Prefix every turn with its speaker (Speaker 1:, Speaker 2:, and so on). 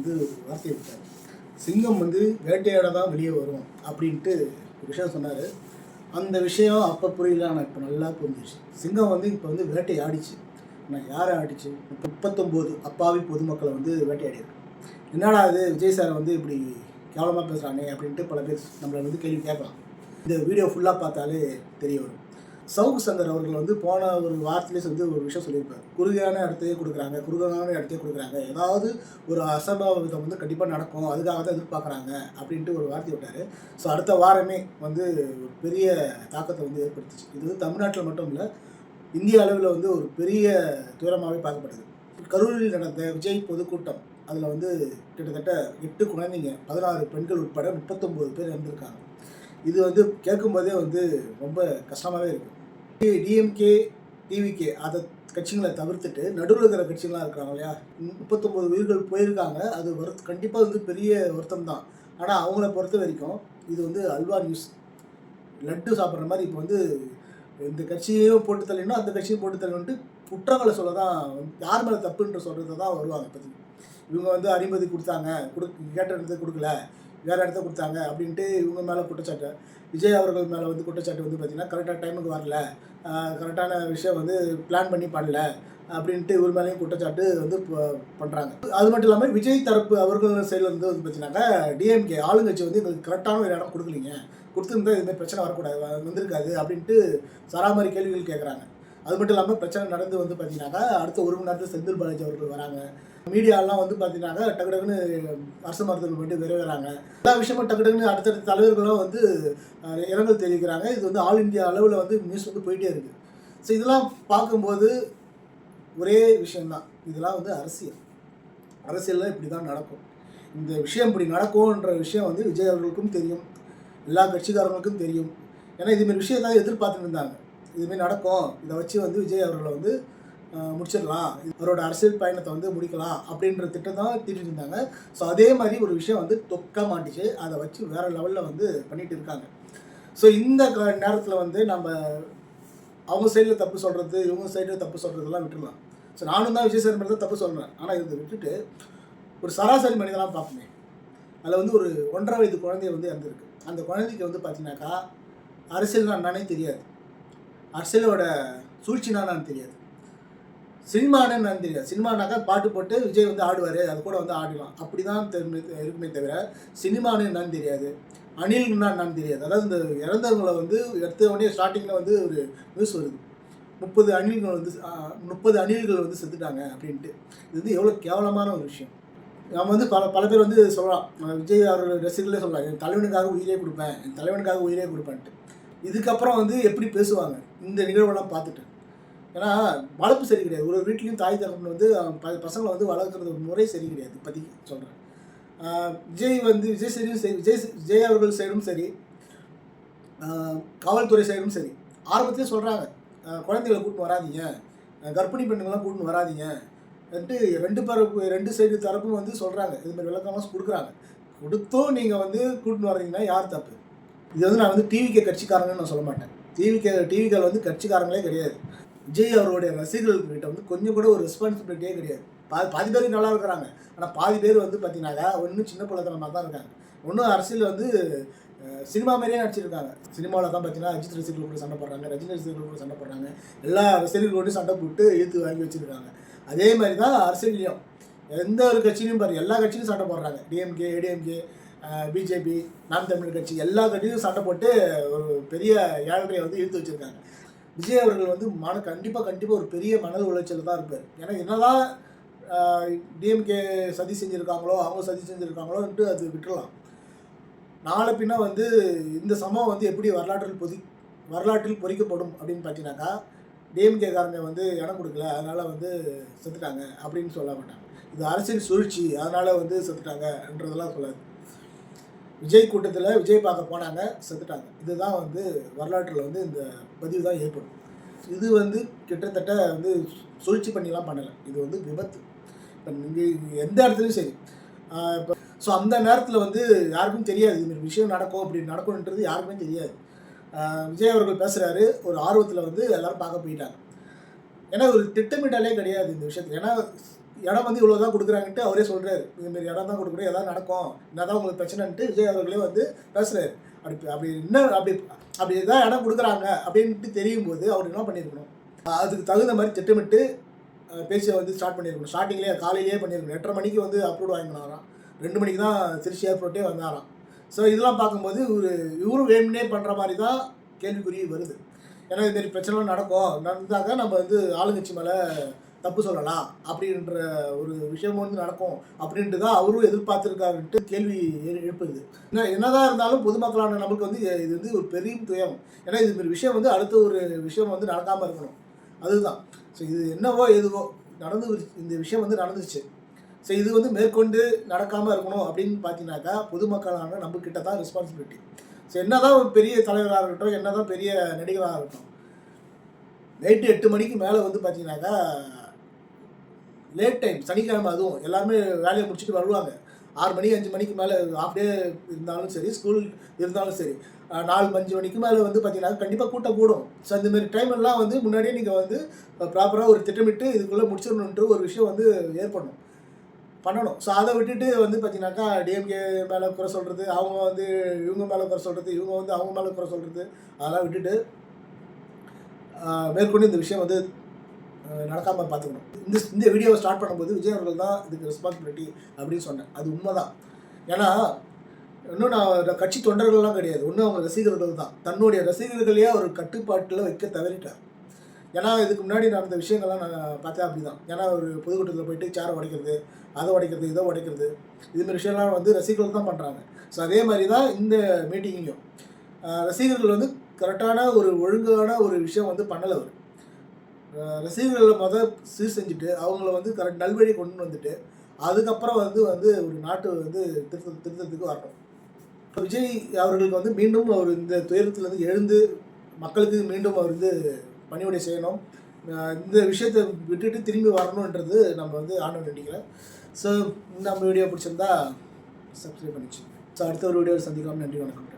Speaker 1: வந்து ஒரு வார்த்தையை விட்டார். சிங்கம் வந்து வேட்டையாட தான் வெளியே வரும் அப்படின்ட்டு ஒரு விஷயம் சொன்னார். அந்த விஷயம் அப்போ புரியல ஆனால் இப்போ நல்லா புரிஞ்சிச்சு சிங்கம் வந்து இப்போ வந்து வேட்டையாடிச்சு. ஆனால் யாரை ஆடிச்சு? முப்பத்தொம்போது அப்பாவி பொதுமக்களை வந்து வேட்டையாடிருக்கு என்னடா இது? விஜய் சாரை வந்து இப்படி கேவலமாக பேசுகிறானே அப்படின்ட்டு பல பேர் நம்மளை வந்து கேள்வி கேட்கலாம். இந்த வீடியோ ஃபுல்லாக பார்த்தாலே தெரிய வரும். சவுக்கு சங்கர் அவர்கள் வந்து போன ஒரு வாரத்திலே வந்து ஒரு விஷயம் சொல்லியிருப்பார். குறுகியான இடத்தையே கொடுக்குறாங்க குறுகையான இடத்தையே கொடுக்குறாங்க. ஏதாவது ஒரு அசம்பாவிதம் வந்து கண்டிப்பாக நடக்கும். அதுக்காக தான் எதிர்பார்க்குறாங்க அப்படின்ட்டு ஒரு வார்த்தை விட்டார். ஸோ அடுத்த வாரமே வந்து ஒரு பெரிய தாக்கத்தை வந்து ஏற்படுத்துச்சு. இது வந்து தமிழ்நாட்டில் மட்டும் இல்லை இந்திய அளவில் வந்து ஒரு பெரிய துயரமாகவே பார்க்கப்பட்டது. கரூரில் நடந்த விஜய் பொதுக்கூட்டம் அதில் வந்து கிட்டத்தட்ட எட்டு குழந்தைங்க பதினாறு பெண்கள் உட்பட முப்பத்தொம்போது பேர் இறந்துருக்காங்க. இது வந்து கேட்கும்போதே வந்து ரொம்ப கஷ்டமாகவே இருக்குது டிஎம்கே டிவிகே அதை கட்சிகளை தவிர்த்துட்டு நடுவில் இருக்கிற கட்சிகளாக இருக்கிறாங்க இல்லையா? முப்பத்தொம்போது உயிர்கள் போயிருக்காங்க. அது வருத்த கண்டிப்பாக வந்து பெரிய வருத்தம் தான். ஆனால் அவங்கள பொறுத்த வரைக்கும் இது வந்து அல்வா நியூஸ். லட்டு சாப்பிட்ற மாதிரி இப்போ வந்து இந்த கட்சியையும் போட்டு தள்ளினோம் அந்த கட்சியும் போட்டு தள்ளிட்டு குற்றங்களை சொல்ல தான் யார் மேலே தப்புன்ற சொல்கிறத தான் வருவாங்க இப்போதைக்கு. இவங்க வந்து அனுமதி கொடுத்தாங்க கொடு கேட்ட இடத்துக்கு கொடுக்கல. வேறு இடத்த கொடுத்தாங்க அப்படின்ட்டு இவங்க மேலே குற்றச்சாட்டு. விஜய் அவர்கள் மேலே வந்து குற்றச்சாட்டு வந்து பார்த்திங்கன்னா கரெக்டாக டைமுக்கு வரல. கரெக்டான விஷயம் வந்து பிளான் பண்ணி பண்ணல அப்படின்ட்டு இவர் மேலேயும் குற்றச்சாட்டு வந்து பண்ணுறாங்க அது மட்டும் இல்லாமல் விஜய் தரப்பு அவர்கள் சைடில் வந்து வந்து பார்த்தீங்கன்னாக்கா டிஎம்கே ஆளுங்கட்சி வந்து எங்களுக்கு கரெக்டான ஒரு இடம் கொடுக்கலீங்க. கொடுத்துருந்தா இதுமாதிரி பிரச்சனை வரக்கூடாது வந்திருக்காது அப்படின்ட்டு சராமரி கேள்விகள் கேட்குறாங்க அது மட்டும் இல்லாமல் பிரச்சனை நடந்து வந்து பார்த்தீங்கன்னாக்கா அடுத்த ஒரு மணி நேரத்தில் செந்தில் பாலாஜி அவர்கள் வராங்க. மீடியாலாம் வந்து பார்த்தீங்கன்னாக்கா டக்கு டக்குன்னு அரசு மருத்துவர்கள் போயிட்டு விரைவுறாங்க. எல்லா விஷயமும் டக்கு டக்குன்னு அடுத்தடுத்த தலைவர்களும் வந்து இரங்கல் தெரிவிக்கிறாங்க. இது வந்து ஆல் இந்தியா அளவில் வந்து நியூஸ் வந்து போயிட்டே இருக்குது ஸோ இதெல்லாம் பார்க்கும்போது ஒரே விஷயந்தான் இதெல்லாம் வந்து அரசியல். அரசியலில் இப்படி தான் நடக்கும். இந்த விஷயம் இப்படி நடக்கும்ன்ற விஷயம் வந்து விஜய் அவர்களுக்கும் தெரியும். எல்லா கட்சிக்காரங்களுக்கும் தெரியும். ஏன்னா இதுமாரி விஷயத்தான் எதிர்பார்த்துட்டு இருந்தாங்க. இதுமாரி நடக்கும். இதை வச்சு வந்து விஜய் அவர்களை வந்து முடிச்சிடலாம். அவரோட அரசியல் பயணத்தை வந்து முடிக்கலாம் அப்படின்ற திட்டம் தான் தீட்டு இருந்தாங்க ஸோ அதே மாதிரி ஒரு விஷயம் வந்து தொக்க மாட்டிச்சு. அதை வச்சு வேறு லெவலில் வந்து பண்ணிட்டு இருக்காங்க. ஸோ இந்த நேரத்தில் வந்து நம்ம அவங்க சைடில் தப்பு சொல்கிறது இவங்க சைடில் தப்பு சொல்கிறதெல்லாம் விட்டுடலாம். ஸோ நானும் தான் விஜய் சார் தான் தப்பு சொல்கிறேன் ஆனால் இதை விட்டுட்டு ஒரு சராசரி மனிதனாக பார்ப்போமே. அதில் வந்து ஒரு ஒன்றரை வயது குழந்தைய வந்து இறந்துருக்கு. அந்த குழந்தைக்கு வந்து பார்த்தீங்கன்னாக்கா அரசியல்னா என்னன்னே தெரியாது. அரசியலோட சூழ்ச்சினா தெரியாது. சினிமான்னு என்னன்னு தெரியாது. சினிமானாக்கா பாட்டு போட்டு விஜய் வந்து ஆடுவார் அது கூட வந்து ஆடலாம். அப்படி தான் இருக்குமே தவிர சினிமான்னு என்னன்னு தெரியாது. அணில்னா என்னன்னு தெரியாது. அதாவது இந்த இறந்தவங்களை வந்து எடுத்த உடனே ஸ்டார்டிங்கில் வந்து ஒரு நியூஸ் வருது. முப்பது அணில்கள் வந்து முப்பது அணில்கள் வந்து செத்துட்டாங்க அப்படின்ட்டு. இது வந்து எவ்வளோ கேவலமான ஒரு விஷயம். நம்ம வந்து பல பல பேர் வந்து சொல்லலாம் விஜய் அவர்கள் ரசிகர்களே சொல்லலாம் என் தலைவனுக்காக உயிரே கொடுப்பேன். என் தலைவனுக்காக உயிரே கொடுப்பேன்ட்டு. இதுக்கப்புறம் வந்து எப்படி பேசுவாங்க? இந்த நிகழ்வெல்லாம் பார்த்துட்டு ஏன்னா வளர்ப்பு சரி கிடையாது. ஒரு வீட்லேயும் தாய் தகப்பன் வந்து ப பசங்களை வந்து வளர்க்குறது முறை சரி கிடையாது இப்போதைக்கு சொல்கிறேன் விஜய் வந்து விஜய் சரியும் சரி விஜய் விஜய் அவர்கள் சைடும் சரி காவல்துறை சைடும் சரி ஆரம்பத்திலே சொல்கிறாங்க குழந்தைகளை கூட்டின்னு வராதிங்க கர்ப்பிணி பெண்கள்லாம் கூட்டின்னு வராதீங்க வந்துட்டு ரெண்டு பரப்பு ரெண்டு சைடு தரப்பும் வந்து சொல்கிறாங்க இதுமாதிரி விளக்கமாக கொடுக்குறாங்க. கொடுத்தும் நீங்கள் வந்து கூட்டின்னு வர்றீங்கன்னா யார் தப்பு? இது வந்து நான் வந்து டிவிகே கட்சிக்காரங்கன்னு நான் சொல்ல மாட்டேன். டிவிகே டிவிகள் வந்து கட்சிக்காரங்களே கிடையாது. விஜய் அவருடைய ரசிகர்கள்கிட்ட வந்து கொஞ்சம் கூட ஒரு ரெஸ்பான்சிபிலிட்டியே கிடையாது. பாதி பாதி பேருக்கு நல்லா இருக்கிறாங்க. ஆனால் பாதி பேர் வந்து பார்த்தீங்கன்னாக்கா ஒன்றும் சின்ன பிள்ளைத்தனமாக தான் இருக்காங்க. ஒன்றும் அரசியல் வந்து சினிமா மாதிரியே நடிச்சிருக்காங்க. சினிமாவில் தான் பார்த்தீங்கன்னா அஜித் ரசிகர்கள் கூட சண்டை போடுறாங்க ரஜினி ரசிகர்கள் கூட சண்டை போடுறாங்க. எல்லா ரசிகர்களோடையும் சண்டை போட்டு இழுத்து வாங்கி வச்சுருக்காங்க. அதே மாதிரி தான் அரசியல்லையும். எந்த ஒரு கட்சியிலையும் பாரு எல்லா கட்சியிலும் சண்டை போடுறாங்க. டிஎம்கே ஏடிஎம்கே பிஜேபி நாம் தமிழ் கட்சி எல்லா கட்சியும் சண்டை போட்டு ஒரு பெரிய ஏழரையை வந்து இழுத்து வச்சுருக்காங்க. விஜய் அவர்கள் வந்து மன கண்டிப்பாக கண்டிப்பாக ஒரு பெரிய மனது உளைச்சல் தான் இருப்பார். ஏன்னா என்னதான் டிஎம்கே சதி செஞ்சுருக்காங்களோ அவங்க சதி செஞ்சுருக்காங்களோன்ட்டு அது விட்டுறலாம். நாளை பின்னா வந்து இந்த சம்பவம் வந்து எப்படி வரலாற்றில் பொதி வரலாற்றில் பொறிக்கப்படும் அப்படின்னு பார்த்தீங்கன்னாக்கா டிஎம்கேக்காரங்க வந்து இடம் கொடுக்கல அதனால் வந்து செத்துட்டாங்க அப்படின்னு சொல்ல மாட்டாங்க. இது அரசியல் சூழ்ச்சி அதனால் வந்து செத்துட்டாங்கன்றதெல்லாம் சொல்லாது. விஜய் கூட்டத்தில் விஜய் பார்க்க போனாங்க செத்துட்டாங்க. இதுதான் வந்து வரலாற்றில் வந்து இந்த பதிவு தான் ஏற்படும். இது வந்து கிட்டத்தட்ட வந்து சூழ்ச்சி பண்ணிலாம் பண்ணலை. இது வந்து விபத்து. இப்போ நீங்கள் எந்த இடத்துலையும் சரி. இப்போ ஸோ அந்த நேரத்தில் வந்து யாருக்கும் தெரியாது. இந்த விஷயம் நடக்கும் அப்படி நடக்கும்ன்றது யாருக்குமே தெரியாது. விஜய் அவர்கள் பேசுகிறாரு ஒரு ஆர்வத்தில் வந்து எல்லோரும் பார்க்க போயிட்டாங்க. ஏன்னா ஒரு திட்டமிட்டாலே கிடையாது இந்த விஷயத்தில். ஏன்னா இடம் வந்து இவ்வளோ தான் கொடுக்குறாங்கன்ட்டு அவரே சொல்கிறாரு இதுமாரி இடம் தான் கொடுக்குறோம் எதாவது நடக்கும். என்ன தான் உங்களுக்கு பிரச்சனைன்ட்டு விஜய் அவர்களே வந்து பேசுகிறாரு அப்படி அப்படி என்ன அப்படி அப்படி எதாவது இடம் கொடுக்குறாங்க அப்படின்ட்டு தெரியும் போது அவர் என்ன பண்ணியிருக்கணும் அதுக்கு தகுந்த மாதிரி திட்டமிட்டு பேச்சை வந்து ஸ்டார்ட் பண்ணியிருக்கணும் ஸ்டார்டிங்லேயே காலையிலேயே பண்ணியிருக்கணும் எட்டரை மணிக்கு வந்து அப்ரூவ் வாங்கினாராம். ரெண்டு மணிக்கு தான் திருச்சி ஏர்போர்ட்டே வந்தாராம். ஸோ இதெல்லாம் பார்க்கும்போது இவர் இவரும் வேணும்னே பண்ணுற மாதிரி தான் கேள்விக்குறி வருது. ஏன்னா இதுமாரி பிரச்சனைலாம் நடக்கும். நடந்தாக்க நம்ம வந்து ஆளுங்கட்சி மேலே தப்பு சொல்லலாம் அப்படின்ற ஒரு விஷயம் வந்து நடக்கும். அப்படின்ட்டு தான் அவரும் எதிர்பார்த்துருக்காருன்ட்டு கேள்வி எழுப்புது. என்ன என்னதான் இருந்தாலும் பொதுமக்களான நமக்கு வந்து இது வந்து ஒரு பெரிய துயம் ஏன்னா இது மாதிரி விஷயம் வந்து அடுத்த ஒரு விஷயம் வந்து நடக்காமல் இருக்கணும். அதுதான். ஸோ இது என்னவோ எதுவோ நடந்து இந்த விஷயம் வந்து நடந்துச்சு ஸோ இது வந்து மேற்கொண்டு நடக்காமல் இருக்கணும் அப்படின்னு பார்த்தீங்கன்னாக்கா பொதுமக்களான நம்மக்கிட்ட தான் ரெஸ்பான்சிபிலிட்டி ஸோ என்னதான் ஒரு பெரிய தலைவராக இருக்கட்டும் என்னதான் பெரிய நடிகராக இருக்கட்டும் நைட்டு எட்டு மணிக்கு மேலே வந்து பார்த்தீங்கன்னாக்கா லேட் டைம் சனிக்கிழமை அதுவும். எல்லாருமே வேலையை முடிச்சுட்டு வருவாங்க. ஆறு மணி அஞ்சு மணிக்கு மேலே ஆஃப் டே இருந்தாலும் சரி ஸ்கூல் இருந்தாலும் சரி நாலு அஞ்சு மணிக்கு மேலே வந்து பார்த்தீங்கன்னா கண்டிப்பாக கூட்டம் கூடும். ஸோ அந்தமாரி டைம் எல்லாம் வந்து முன்னாடியே நீங்கள் வந்து ப்ராப்பராக ஒரு திட்டமிட்டு இதுக்குள்ளே முடிச்சிடணுன்ட்டு ஒரு விஷயம் வந்து ஏற்படணும். பண்ணணும். ஸோ அதை விட்டுட்டு வந்து பார்த்தீங்கன்னாக்கா டிஎம்கே மேலே குறை சொல்கிறது அவங்க வந்து இவங்க மேலே குறை சொல்கிறது இவங்க வந்து அவங்க மேலே குறை சொல்கிறது அதெல்லாம் விட்டுட்டு மேற்கொண்டு இந்த விஷயம் வந்து நடக்காமல் பார்த்துக்கணும். இந்த இந்த வீடியோவை ஸ்டார்ட் பண்ணும்போது விஜய் அவர்கள் தான் இதுக்கு ரெஸ்பான்சிபிலிட்டி அப்படின்னு சொன்னேன். அது உண்மைதான். ஏன்னா இன்னும் நான் கட்சி தொண்டர்கள்லாம் கிடையாது. ஒன்றும் அவங்க ரசிகர்கள் தான். தன்னுடைய ரசிகர்களையே ஒரு கட்டுப்பாட்டில் வைக்க தவறிட்டார். ஏன்னா இதுக்கு முன்னாடி நடந்த விஷயங்கள்லாம் நான் பார்த்தேன் அப்படி தான் ஏன்னா ஒரு பொதுக்கூட்டத்தில் போயிட்டு சேரை உடைக்கிறது அதை உடைக்கிறது இதை உடைக்கிறது இதுமாதிரி விஷயம்லாம் வந்து ரசிகர்கள் தான் பண்ணுறாங்க ஸோ அதே மாதிரி தான் இந்த மீட்டிங்கையும் ரசிகர்கள் வந்து கரெக்டான ஒரு ஒழுங்கான ஒரு விஷயம் வந்து பண்ணலை அவர். ரசிகர்களை மொதல் சீர் செஞ்சுட்டு அவங்கள வந்து கரெக்ட் நல்வழி கொண்டு வந்துட்டு அதுக்கப்புறம் வந்து வந்து ஒரு நாட்டு வந்து திருத்த திருத்தத்துக்கு வரணும். இப்போ விஜய் அவர்களுக்கு வந்து மீண்டும் அவர் இந்த துயரத்துலேருந்து எழுந்து மக்களுக்கு மீண்டும் அவர் வந்து பணிவிடை செய்யணும். இந்த விஷயத்தை விட்டுட்டு திரும்பி வரணுன்றது நம்ம வந்து ஆண்டு நினைக்கிறேன். ஸோ நம்ம வீடியோ பிடிச்சிருந்தா சப்ஸ்கிரைப் பண்ணிச்சு ஸோ அடுத்த ஒரு வீடியோ சந்திக்கலாம். நன்றி வணக்கம்.